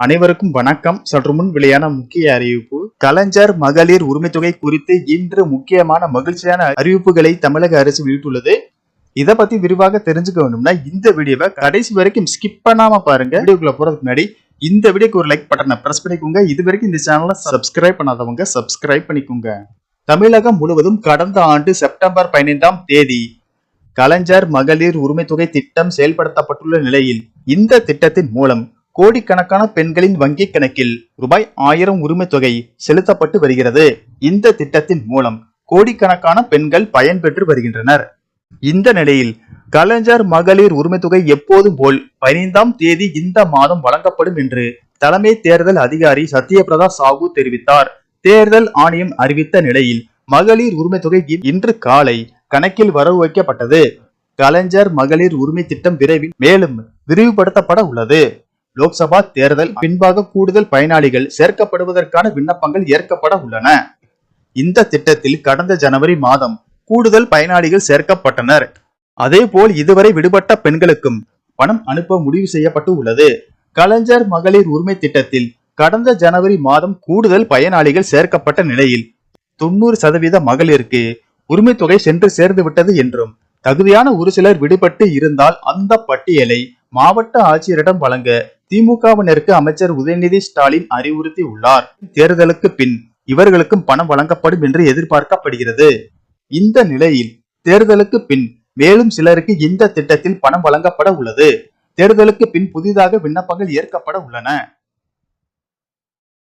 அனைவருக்கும் வணக்கம். சற்று முன் வெளியான முக்கிய அறிவிப்பு. கலைஞர் மகளிர் உரிமை தொகை குறித்து இன்று முக்கியமான மகிழ்ச்சியான அறிவிப்புகளை தமிழக அரசு வெளியிட்டுள்ளது. இத பத்தி விரிவாக தெரிஞ்சுக்க வேணும்னா இந்த வீடியோவை கடைசி வரைக்கும் ஸ்கிப் பண்ணாம பாருங்க. வீடியோக்குள்ள போறதுக்கு முன்னாடி இந்த வீடியோக்கு ஒரு லைக் பட்டனை பிரஸ் பண்ணிக்கோங்க. இது வரைக்கும் இந்த சேனலை சப்ஸ்கிரைப் பண்ணாதவங்க சப்ஸ்கிரைப் பண்ணிக்கோங்க. தமிழகம் முழுவதும் கடந்த ஆண்டு செப்டம்பர் பதினைந்தாம் தேதி கலைஞர் மகளிர் உரிமை தொகை திட்டம் செயல்படுத்தப்பட்டுள்ள நிலையில் இந்த திட்டத்தின் மூலம் கோடிக்கணக்கான பெண்களின் வங்கி கணக்கில் ரூபாய் ஆயிரம் உரிமை தொகை செலுத்தப்பட்டு வருகிறது. இந்த திட்டத்தின் மூலம் கோடிக்கணக்கான பெண்கள் பயன்பெற்று வருகின்றனர். இந்த நிலையில் கலைஞர் மகளிர் உரிமை தொகை எப்போதும் போல் பதினைந்தாம் தேதி இந்த மாதம் வழங்கப்படும் என்று தலைமை தேர்தல் அதிகாரி சத்யபிரதா சாஹூ தெரிவித்தார். தேர்தல் ஆணையம் அறிவித்த நிலையில் மகளிர் உரிமை தொகை இன்று காலை கணக்கில் வரவு வைக்கப்பட்டது. கலைஞர் மகளிர் உரிமை திட்டம் விரைவில் மேலும் விரிவுபடுத்தப்பட உள்ளது. லோக்சபா தேர்தல் பின்பாக கூடுதல் பயனாளிகள் சேர்க்கப்படுவதற்கான விண்ணப்பங்கள் ஏற்கப்பட உள்ளன. இந்த திட்டத்தில் கடந்த ஜனவரி மாதம் கூடுதல் பயனாளிகள் சேர்க்கப்பட்டனர். அதேபோல் இதுவரை விடுபட்ட பெண்களுக்கும் பணம் அனுப்ப முடிவு செய்யப்பட்டு உள்ளது. கலைஞர் மகளிர் உரிமை திட்டத்தில் கடந்த ஜனவரி மாதம் கூடுதல் பயனாளிகள் சேர்க்கப்பட்ட நிலையில் தொண்ணூறு சதவீத மகளிருக்கு உரிமை தொகை சென்று சேர்ந்து விட்டது என்றும் தகுதியான ஒரு சிலர் விடுபட்டு இருந்தால் அந்த பட்டியலை மாவட்ட ஆட்சியரிடம் வழங்க திமுகவினருக்கு அமைச்சர் உதயநிதி ஸ்டாலின் அறிவுறுத்தி உள்ளார் தேர்தலுக்கு பின் இவர்களுக்கும் பணம் வழங்கப்படும் என்று எதிர்பார்க்கப்படுகிறது. இந்த நிலையில் தேர்தலுக்கு பின் மேலும் சிலருக்கு இந்த திட்டத்தில் பணம் வழங்கப்பட உள்ளது. தேர்தலுக்கு பின் புதிதாக விண்ணப்பங்கள் ஏற்கப்பட உள்ளன.